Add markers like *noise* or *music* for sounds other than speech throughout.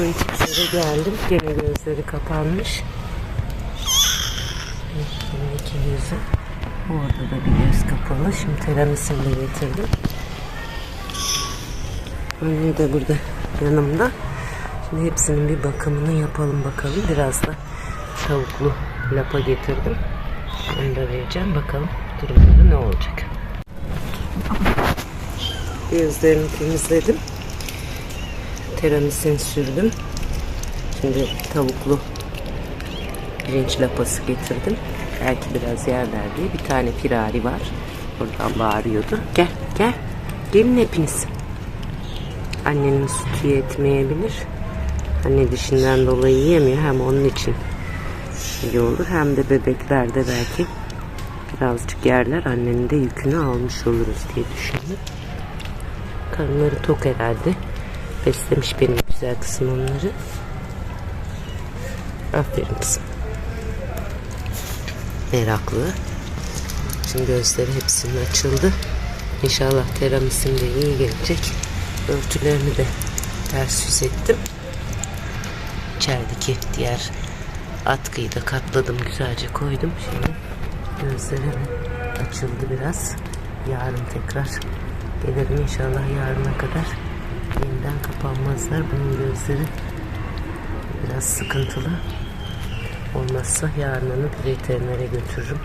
Twin Peaks'e geldim. Gene gözleri kapanmış. Yine iki gözü. Orada da bir göz kapalı. Şimdi tiramisini de getirdim. Anne de burada yanımda. Şimdi hepsinin bir bakımını yapalım bakalım. Biraz da tavuklu lapa getirdim. Onu da vereceğim. Bakalım durumları ne olacak. Gözlerini temizledim. Tiramisini sürdüm. Şimdi tavuklu pirinç lapası getirdim. Belki biraz yerler diye. Bir tane firari var. Oradan bağırıyordu. Gel gel. Gelin hepiniz. Annenin sütü yetmeyebilir. Anne dişinden dolayı yiyemiyor. Hem onun için iyi olur. Hem de bebeklerde belki birazcık yerler. Annenin de yükünü almış oluruz diye düşündüm. Karınları tok herhalde. Beslemiş benim güzel kızım onları. Aferin kızım. Meraklı. Şimdi gözleri hepsinin açıldı. İnşallah teramisim de iyi gelecek. Örtülerini de ters yüz ettim. İçerideki diğer atkıyı da katladım güzelce koydum. Şimdi gözlerim açıldı biraz. Yarın tekrar gelirim inşallah yarına kadar yeniden kapanmazlar. Bunun gözleri biraz sıkıntılı. Olmazsa yarın onu bir veterinere götürürüm.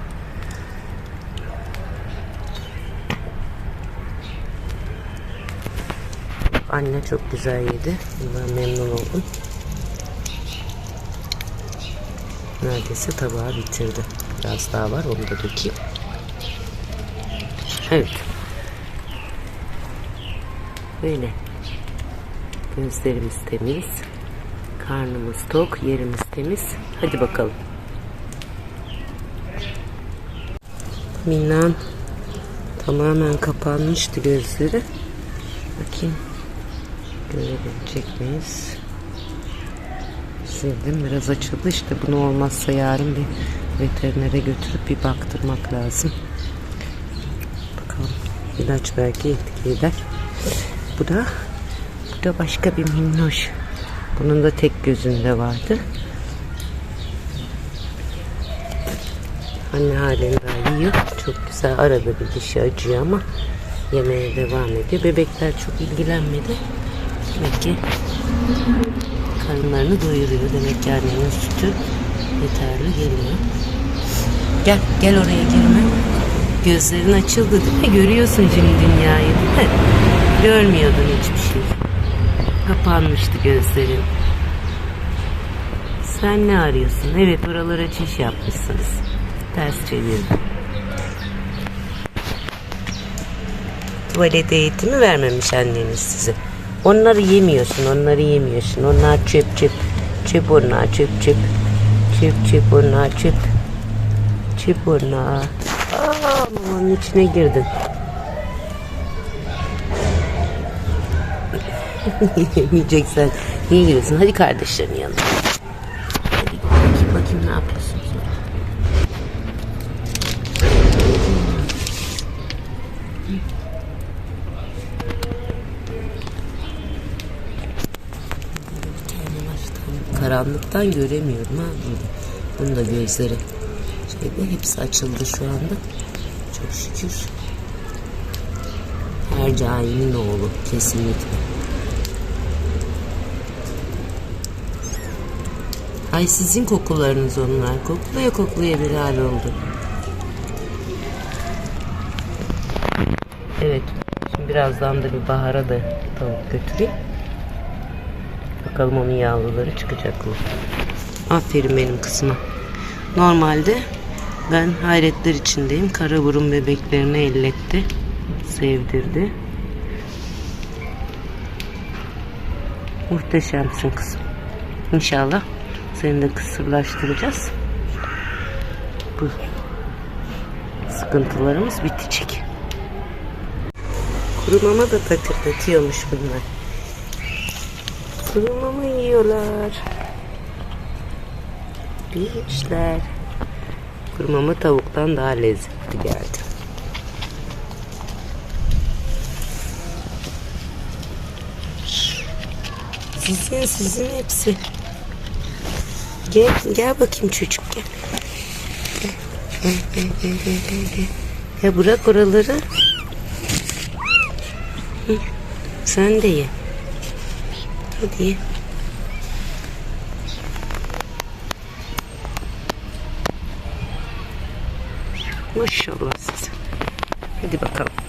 Anne çok güzel yedi. Bundan memnun oldum. Neredeyse tabağı bitirdi. Biraz daha var onu da dökeyim. Evet. Böyle. Gözlerimiz temiz. Karnımız tok, yerimiz temiz. Hadi bakalım. Minnan tamamen kapanmıştı gözleri. Bakayım. Görebilecek miyiz? Sildim biraz açıldı işte bunu olmazsa yarın bir veterinere götürüp bir baktırmak lazım. Bakalım ilaç belki etki eder. Bu da da başka bir minnoş. Bunun da tek gözünde vardı. Anne halen daha yiyor. Çok güzel. Arada bir dişi acıyor ama yemeye devam ediyor. Bebekler çok ilgilenmedi. Demek ki karınlarını doyuruyor. Demek ki annenin sütü yeterli geliyor. Gel, gel oraya girme. Gözlerin açıldı değil mi? Görüyorsun şimdi dünyayı değil mi? Görmüyordun hiçbir şey. Kapanmıştı gözlerin. Sen ne arıyorsun? Evet oralara çiş yapmışsınız. Ters çevirdim. Tuvalet eğitimi vermemiş anneniz size. Onları yemiyorsun, onları yemiyorsun. Onlar çöp çöp. Çöp onlar çöp çöp. Çöp çöp onlar çöp. Çöp onlar. Aa, mamanın içine girdin. *laughs* Yemeyeceksen niye giriyorsun? Hadi kardeşlerin yanına. Hadi bakayım, bakayım ne yapıyorsun. Karanlıktan göremiyorum ha. Bunun da gözleri şeyde hepsi açıldı şu anda. Çok şükür. Her cahilin oğlu kesinlikle. Ay sizin kokularınız onlar. Koklaya koklaya bir hal oldu. Evet. Şimdi birazdan da bir bahara da tavuk götüreyim. Bakalım onun yavruları çıkacak mı? Aferin benim kızıma. Normalde ben hayretler içindeyim. Kara burun bebeklerini elletti. Sevdirdi. Muhteşemsin kızım. İnşallah seni de kısırlaştıracağız. Bu sıkıntılarımız bitecek. Kuru mama da takırdatıyormuş bunlar. Kuru mama yiyorlar. Pirinçler. Kuru mama tavuktan daha lezzetli geldi. Sizin sizin hepsi. Gel gel bakayım çocuk gel. Gel gel gel gel gel. Ya bırak oraları. Hı, Sen de ye. Hadi ye. Maşallah size. Hadi bakalım.